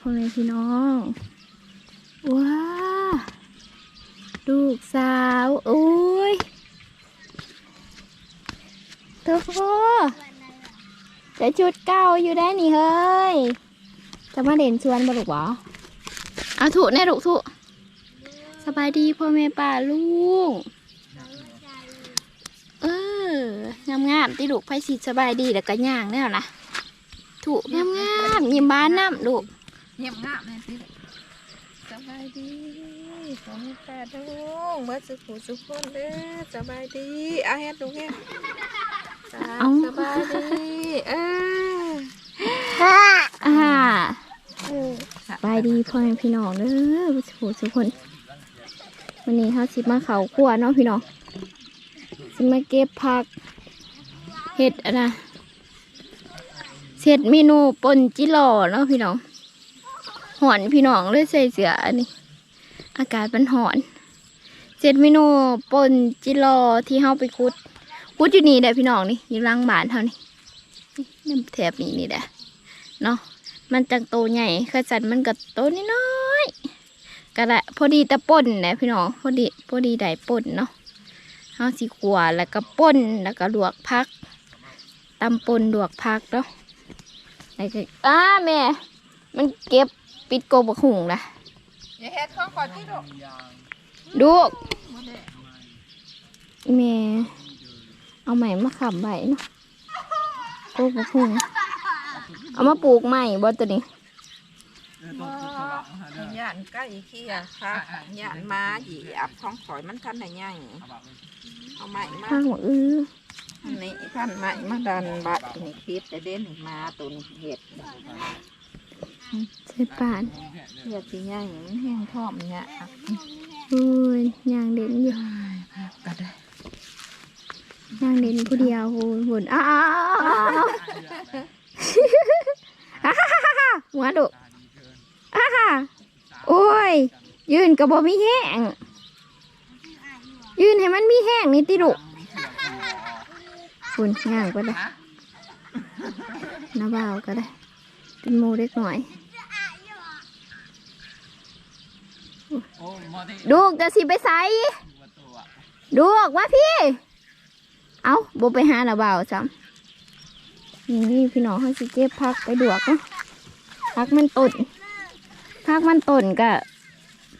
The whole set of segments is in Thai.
พ่อแม่พี่น้องว้าลูกสาวโอ้ยโตัวพ่อจะชุดเก่าอยู่ได้นี่เฮ้ย จะมาเด่นชวนบลูกหวะเอาถูแน่ลูกถูสบายดีพ่อแม่ป่าลูก เอองามงามๆที่ลูกไพ่สิสบายดีแล้วก็ย่างแน่นะถูงามงามๆยิ้มบ้านน้ำลูก เงียบงาบเลยสิสบายดีขอให้ตาดุงเมื่อสุขุสุขคนเด้อสบายดีเอาเฮ็ดดูเฮ็ดจ้าเอาสบายดีเอออ่าสบายดีพ่อแม่พี่น้องเด้อสุขสุขคนวันนี้เขาสิมาเขาครัวเนาะพี่น้องสิมาเก็บผักเห็ดอะนะเสร็จเมนูปนจิหล่อเนาะพี่น้อง หอนพี่น้องเลยใส่เสื้ออันนี้ อากาศมันหอนเสร็จเมนูปนจิหล่อที่เฮาไปคุด คุดอยู่นี่แหละพี่น้องนี่อยู่หล่างบานเท่านี้นี่นี่แถบนี้นี่แหละเนาะมันจังโตใหญ่ขจันมันก็โตนิดน้อยก็ได้พอดีต่ป่นนะพี่น้องพอดีพอดีได้ป่นเนาะเฮาสิขัวแล้วก็ป่นแล้วก็ลวกพักตำป่นลวกพักเนาะแล้วก็อ้าแม่ มันเก็บ ปิดโกบกหุงละอย่าเฮ็ดของก่อนที่ลูกดูกบ่ได้แม่เอาใหม่มาขับใบเนาะโกบกหุงเอามาปลูกใหม่บ่ตัวนี้บ่ย่านใกล้เคียค่ะย่านมาเหยียบของข่อยมันทันได้ใหญ่เอาไม้มาข้างหัวอื้ออันนี้พันไม้มาดันบัดนี่คิดแต่เด่นมาตัวนี้เห็ด ใส่ป่านเห็ดสิใหญ่มันแห้งทอมเนี่ยโอ้ยยางเด่นอยู่ก็ได้ยางเด่นผู้เดียวโหนโหนอ้าวอ้าวอ้าวอ้าวอ้าวอ้าวหัวดุอ้าวโอ้ย ยืนกระบอกมีแห้ง ยืนให้มันมีแห้งนี่ติดุคุณย่างก็ได้น้าบ่าวก็ได้ เป็นโมเล็กหน่อย ดูกจะสิไปใส่ดูกว่าพี่ เอาบไปหาน้าบ่าวซ้ำนี่พี่น้องเขาสิเก็บพักไปดวกเนาะพักมันต้นพักมันต้นก็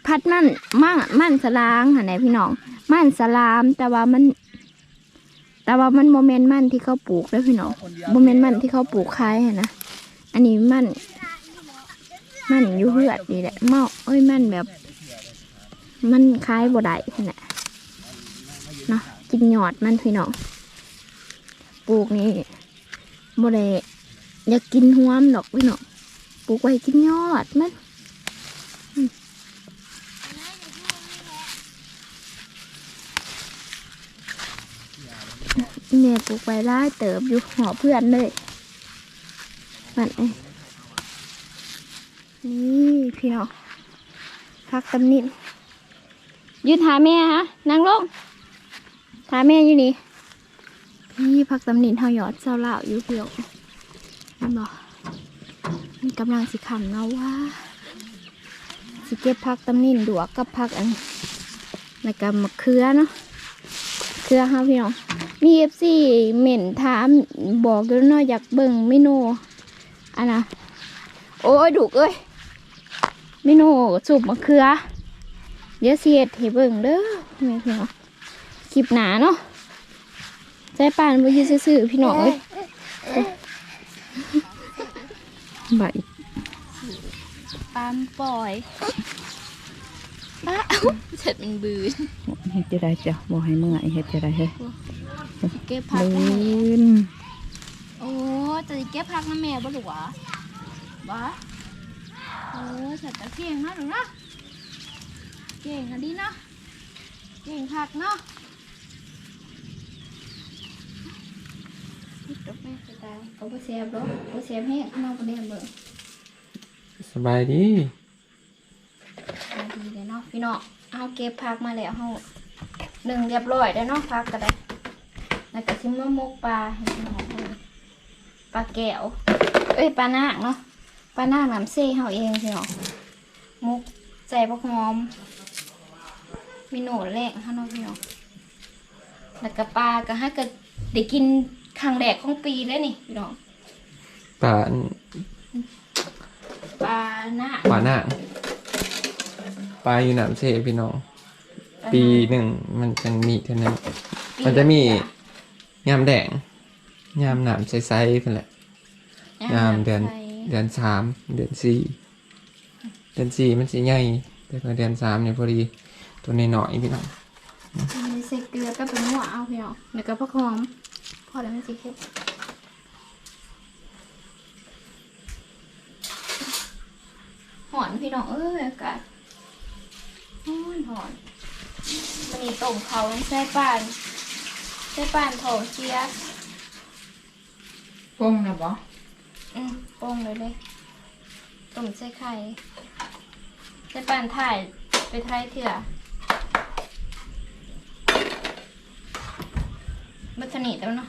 พัดมันมั่งมันสลางค่ะไหนพี่น้อง มันสลามแต่ว่ามัน แต่ว่ามันโมเมนต์มันที่เขาปลูกแล้วพี่น้องโมเมนต์มันที่เขาปลูกคล้ายนะอันนี้มันมันอยู่เหือดนี่แหละเมาเอ้ยมันแบบ มันคล้ายบดได้ขนาดเนาะกินยอดมันพี่น้องปลูกนี่บดได้อยากกินหัวมนดอกพี่น้องปลูกไว้กินยอดมันเนี่ยปลูกไว้ไล่เติบอยู่หอเพื่อนเลยมันเอ้นี่พี่น้องพักตำนิน ยืนหาแม่ฮะนั่งลงหาแม่อยู่นี่พี่พักตำหนินเฮาหยอดเศร้าเล่าวอยู่เพียวนั่นบอกมันกำลังสิขำเนาะว่า สิเก็บพักตำหนินดวกกับพักอันแล้วก็มะเขือเนาะเครือฮาพี่น้องมีเอฟซีเหม็นถามบอกด้วยเนาะอยากเบิ่งเมนูอันน่ะโอ้ยดุเอ้ยเมนูสูบมะเขือ เดี๋ยวเสียดให้เบิ่งเด้อแม่พี่น้องคลิปหนาเนาะใจป่านบ่อยืนซื่อๆพี่น้องเอ้ยใบปามปล่อยอ้าวเสร็จมันบืนเฮ็ดจะได้จ้ะบ่ให้เมื่อยเฮ็ดจะได้เฮ้ยเก็บผักลืนะแม่นโอ้จะเก็บผักนะแม่บ่หรอวะบ้าโอ้เสร็จตะเกียงเนาะหนูเนาะ เก่งอะดีเนาะเก่งผักเนาะตกแม่จะตายเขาบ่เสียบหรอกบ่เสียบแห้งน้องบ่ได้เบิ่งสบายดีเอาดีเลยเนาะพี่น้องเอาเก็บผักมาแล้วเฮาหนึ่งเรียบร้อยแล้วเนาะผักก็ได้แล้วก็สิมาหมกปลาให้พี่น้องเบิ่งปลาแก้วเอ้ยปลานางเนาะปลาหน้าน้ำเซ่เฮาเองพี่น้องมุกใส่ผักหอม มีโหนดแรกฮะน้องพี่น้องแล้วก็ปลาก็ฮะก็ได้กินครั้งแรกของปีแล้วนี่พี่น้องป่าปลาหน้าป่าหน้าปลาอยู่หนามเสพี่น้อง ปีหนึ่งมันจะมีเท่านั้น มันจะมียามแดงยามหนามใสๆเท่านั้นแหละยามเดือนใส่เดือนสามเดือนสี่เดือนสี่มันสิใหญ่แต่พอเดือนสามเนี่ยพอดี ตัวน้อยๆพี่น้องมีใส่เกลือก็เป็นหัวเอาพี่น้องแล้วก็ผักหอมพอแล้วมันสิเค็มหอนพี่น้องเอ้ยอากาศหอนหอนมันนี่ต้มเขาใส่ป่านใส่ป่านโถเชียปงนะบ่อืมโป้งเลยเลยต้มใส่ไข่ใส่ป่านถ่ายไปถ่ายเถื่อ บัตนิดแล้วเนาะ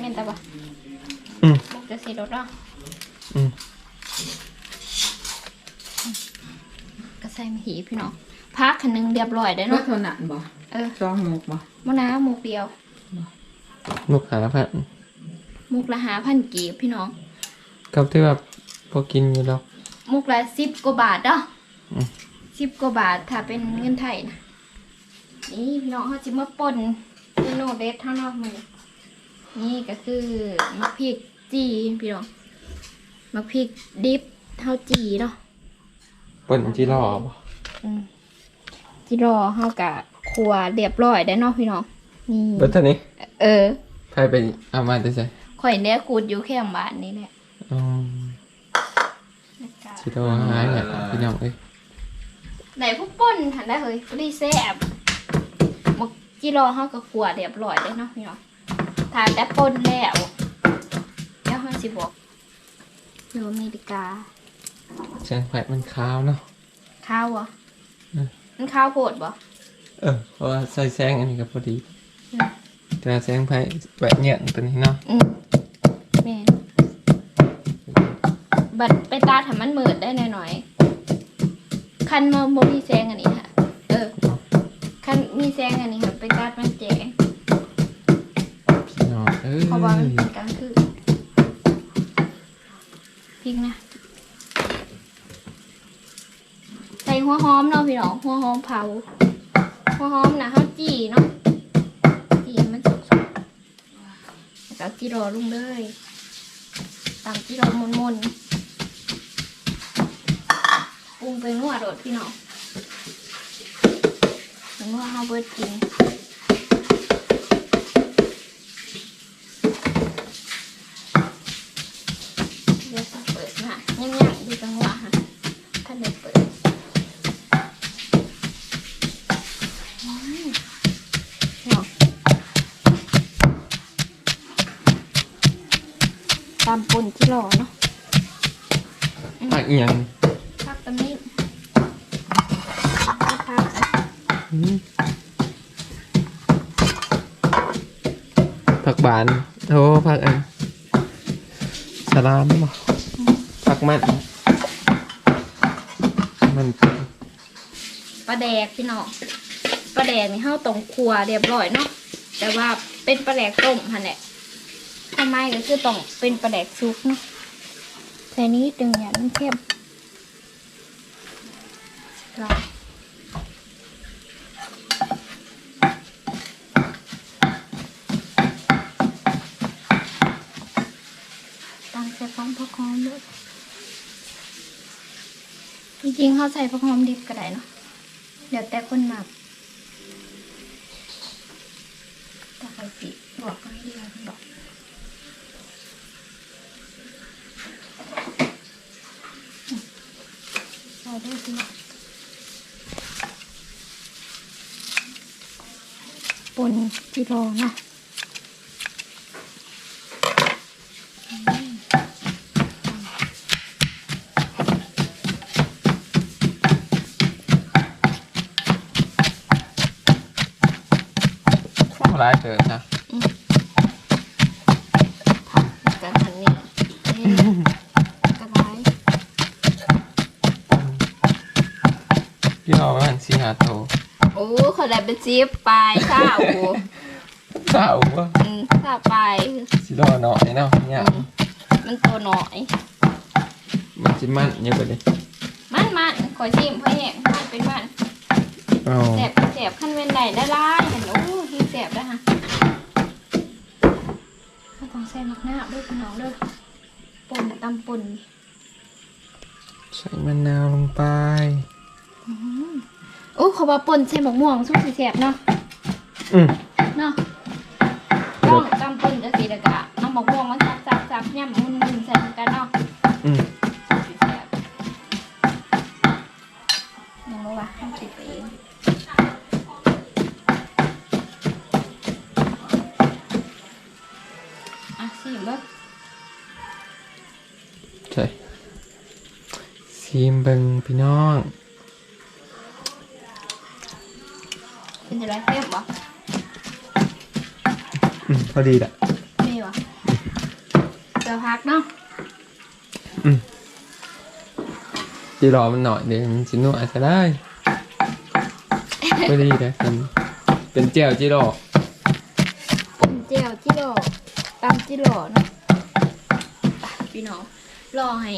เม่นตาบะอืมบุกจะสีรถเนาะอืมกระใส่มหีพี่น้องพักขันหนึงเรียบร้อยได้เพื่อเนาะเท่านั้นบ่เออสองหมกบ่มะนาวหมูเดียวลูกหาพันมุกละหาพันกีบพี่น้องกับที่แบบพอกินอยู่แล้วมุกละสิบกว่าบาทเนาะอืม สิบกว่าบาทถ้าเป็นเงินไทยนะนี่พี่น้องเขาจิมาป่นเมนูเด็ดเท่าเนอกมือนี่ก็คือมะพริกจีพี่น้องมะพริกดิบเท่าจีเนาะเปิ่นที่รอบ่อืมจีรอเฮากะครัวเรียบร้อยได้เนาะพี่น้องนี่เบิดเท่านี้ เออใครไปเอามาได้ใส่ข่อยเนี้ยกูดอยู่แค่บ้านนี้แหละอืมแล้วก็ที่รอหายเนี่ยพี่น้องเอ้ย ไหนพวกป่นหันได้เฮ้ยปรีแซ่บหมกจีรอเฮาก็ครัวเรียบร้อยได้เนาะพี่น้องทานแต่ป่นแล้วเดี๋ยวเฮาสิบอกอยู่อเมริกาแสงไฟมันขาวเนาะข้าวบ่อืมมันข้าวโพดบ่เออเพราะว่าใส่แสงอันนี้ก็พอดีอืมแต่แสงไฟแบบเนี้ยตัวนี้เนาะอืมแม่นบัดไปตาถ้ามันมืดได้หน่อยๆ คันมาบ่มีแสงอันนี้ค่ะ เออ คันมีแสงอันนี้ค่ะ ไปตาดมันแจ้งพี่น้องเอ้ยเพราะว่ามันเป็นกลางคืนพริกนะ ใส่หัวหอมเนาะพี่น้อง หัวหอมเผา หัวหอมนะเขาจีเนาะ จีให้มันสุกๆแล้วก็จีรอลงเลยตามจีรอมนๆ ปรุงเป็นหัวโดดพี่น้องเป็นหัวเขาเบิดกินเดี๋ยวจะเปิดนะยังยังดูจังหวะฮะท่าเดี๋ยวเปิดตามปนที่รอเนาะผักเอียง พักตรงนี้พัก อืม ผักบาน โอ้ผักอันสลามบ่ผักมันมันปลาแดกพี่น้องปลาแดกนี่เข้าตรงครัวเรียบร้อยเนาะแต่ว่าเป็นปลาแดกต้มค่ะเนี่ยทำไมก็คือต้องเป็นปลาแดกซุกเนาะใส่นี้ดึงอย่างมันเข้มลางตามใส่ฟองผัก หอมด้วยจริงๆเขาใส่ผักหอมดิบก็ได้เนาะเดี๋ยวแต่คนหมักแต่ใครปิบอกก็ให้ดีนะบอกใส่ได้สิปนจิโร่นะ ร้ายเกินนะกันทันนี่กระไรพี่รอปรนซีหาโตโอ้ขอได้เป็นซีบปลาข้าวกูข้าวอืมข้าไปซีดอหน่อยเนาะเนี่ยมันตัวหน่อยมันจิมันเยอะไปเลยมันมันขอชิมเพื่อนมันเป็นมัน เอาแสบแสบขั้นเว้นใดได้ร้ายเห็นโอ้ที่แสบได้ฮะเราต้องใส่มักหน้าด้วยพี่น้องเด้อป่นตำป่นใส่มะนาวลงไปโอ้เขาว่าป่นใส่หมกม่วงสุกสีแสบเนาะอืมเนาะต้องตำป่นจะสีดกะเอาหมกม่วงมาซับซับซับย่ำมันมึนใส่กันเนาะอืม ใช่ซีมเบิงพี่น้องเป็นจะไรเต็มบ่อืมพอดีแหละมีบ่เจอพักเนาะจีรอมันหน่อยเดี๋ยวมันสินัวอาจจะได้พอดีเลยเป็นเป็นเจียวจีรอปุ่นเจียวจิโร่ตำจิโร่เนาะไปพี่น้อง รอให้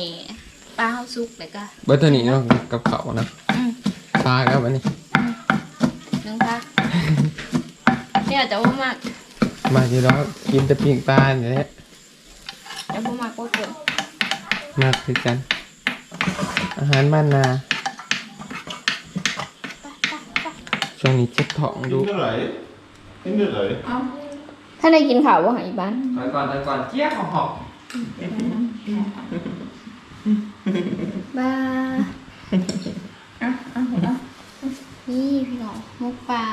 ปลาเฮาสุกแล้วก็เบอร์ตัวนี้เนาะกับเขาวนะอืมปลาครับวันนี้หนึ่งพักเนี่ยจะว่ามากมาจีรอกินแต่ปิ้งปลาเนี่ยแหละจะว่ามากกว่าเกินมาคือกัน อาหารบ้านนาช่วงนี้เจ็บท้องดู Inte dig. Inte dig. ถ้าได้กินข่าวว่าหายบ้านก่อนก่อนก่อนเจี๊ยบหอม บ้าอนี่พี่น้องมุกปลา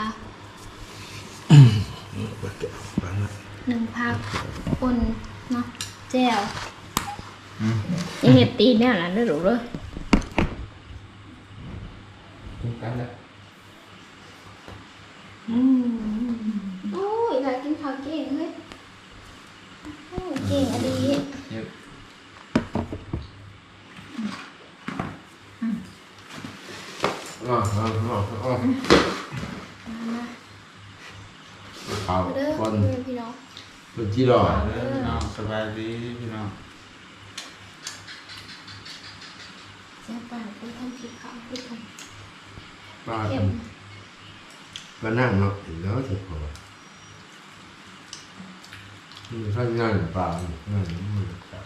หนึ่งพักปนเนาะแจวยังเห็ดตีนเนี่ยนะได้หรือเลยกินกันนะ โอ้ยอยากกินข้าวเก่งเฮ้ยโอ้ยเก่งอะดี เยอะ Ja, ja, ja, ja. เอา Ja, เด้อ คน พี่น้อง คน ที่รอเด้อพี่น้องสบายดีพี่น้องเสียปากไปทำผิดข้าวผิดกันป้าเข็มก็นั่งเนาะเห็นแล้วสิพอมันท่านงานปลาเนี่ยงานมันจับ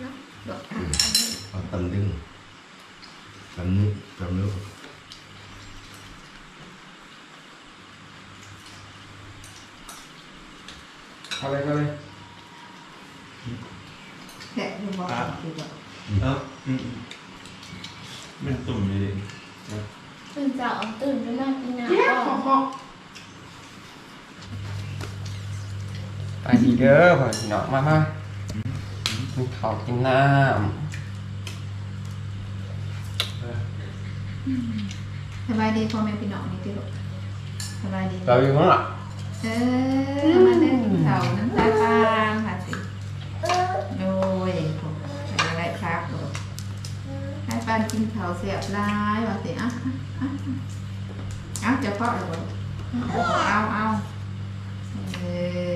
เนาะดอก เอาตำดึงตำนึกตำนึก เอาเลยก็เลยเอออืมมันตุ่มเลยตื่นเช้าตื่นไปมากกินน้ำก่อนไปดีเด้อพ่อพี่น้องมามากินข้าวกินน้สบายดีพ่อแม่พี่น้องนี่ที่ลูกสบายดีำเราอยู่มั้งล่ะเออมาเล่นเขาน้ำตาปางค่ะสิโอ้ยผมอะไรครับลูกให้ปานกินเขาวเสียบลายว่าสิอะอะอะเอาจะเพาะเลยบ่เอาเอาเออ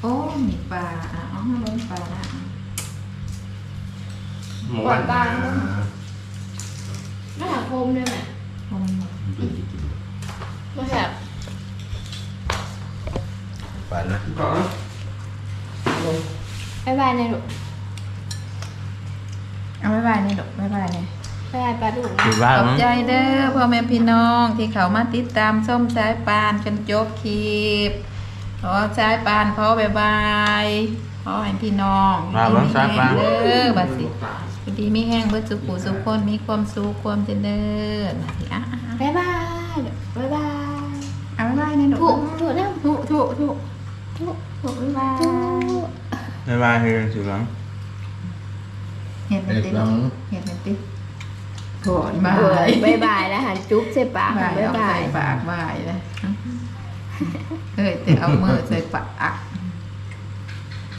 โอ้มีปลาอะเอาให้ลงปลาอะหมูก่อนบ้านไม่หา บายบายนายลูกเอาบ๊ายบายนี่ลูกบ๊ายบายนี่บายบายปลาดุกอยู่นะบ้านขอบมั้งใจเด้อพ่อแม่พี่น้องที่เขามาติดตามส้มสายปานจนจบคลิปขอสายปานขอบายบายขอให้พี่น้องมาเบิ่งสายปานเด้อบัดสิพอดีมีแห้งเบิดสุขุสุขคนมีความสุขความเจริญนะสิอะอะอะบายบายบายบายเอาบ๊ายบายนี่ลูกถูกถูกนะถูกถูกถูกถูกถูกบ๊ายบายบ๊า ยบายเฮ้ยสิหลังเเห็นไหมเอ็ดติหลังเห็นไหมติถอนบาเออยบายบายแล้วหันจุ๊บใส่ปากบายบายเอาบาใส่ยปากบายเลยเอ้ยแต่เอามือใส่ปาก